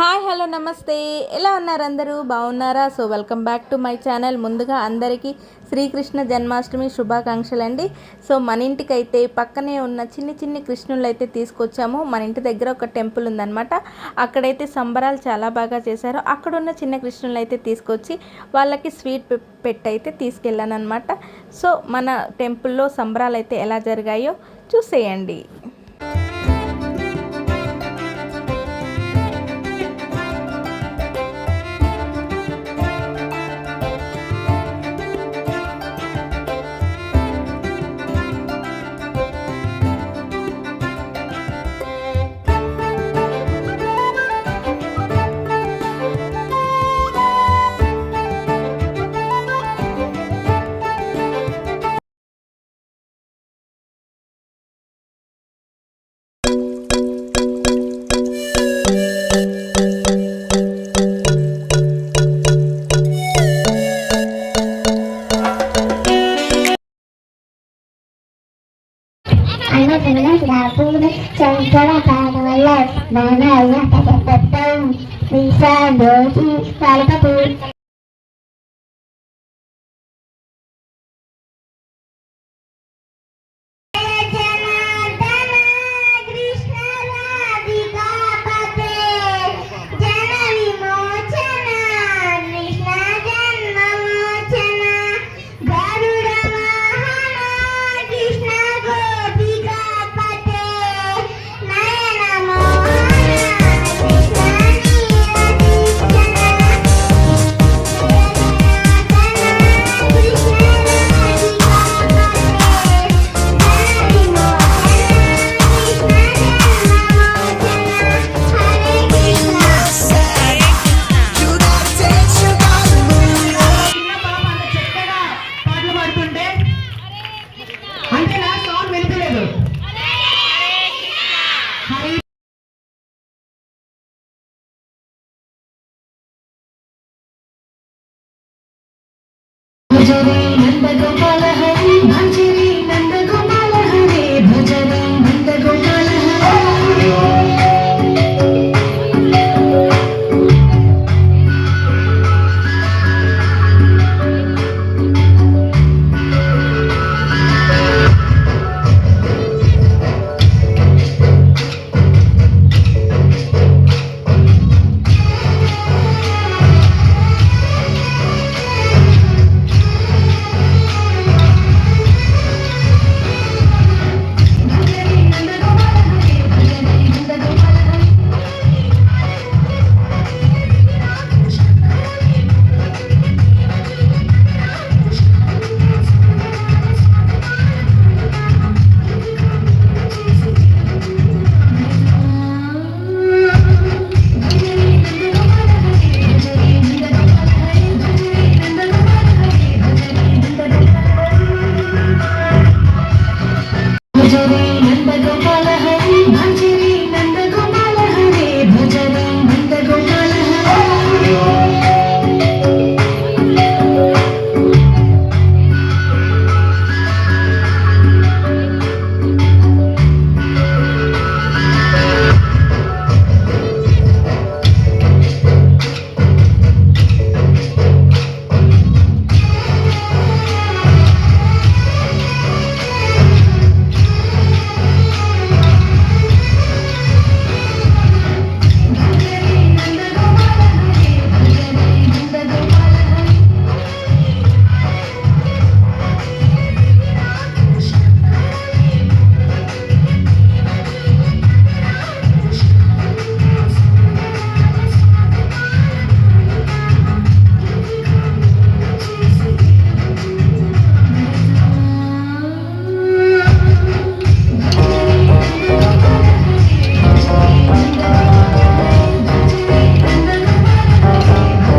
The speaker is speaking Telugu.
హాయ్ హలో నమస్తే. ఎలా ఉన్నారు అందరూ? బాగున్నారా? So welcome back to my channel. ముందుగా అందరికీ శ్రీకృష్ణ జన్మాష్టమి శుభాకాంక్షలు అండి సో మన ఇంటికి అయితే పక్కనే ఉన్న చిన్ని చిన్ని కృష్ణులు అయితే తీసుకొచ్చాము. మన ఇంటి దగ్గర ఒక టెంపుల్ ఉందన్నమాట. అక్కడైతే సంబరాలు చాలా బాగా చేశారు. అక్కడ ఉన్న చిన్న కృష్ణులు అయితే తీసుకొచ్చి వాళ్ళకి స్వీట్ పె- పెట్టి అయితే తీసుకెళ్ళాను అనమాట సో మన టెంపుల్లో సంబరాలు అయితే ఎలా జరిగాయో చూసేయండి. అన్నపూర్ణ శ్రాపూర్ శంకర పాదవల్ల నారాయణ పదపత్తం వీసా దోషి நண்பரும் நண்பர்கள்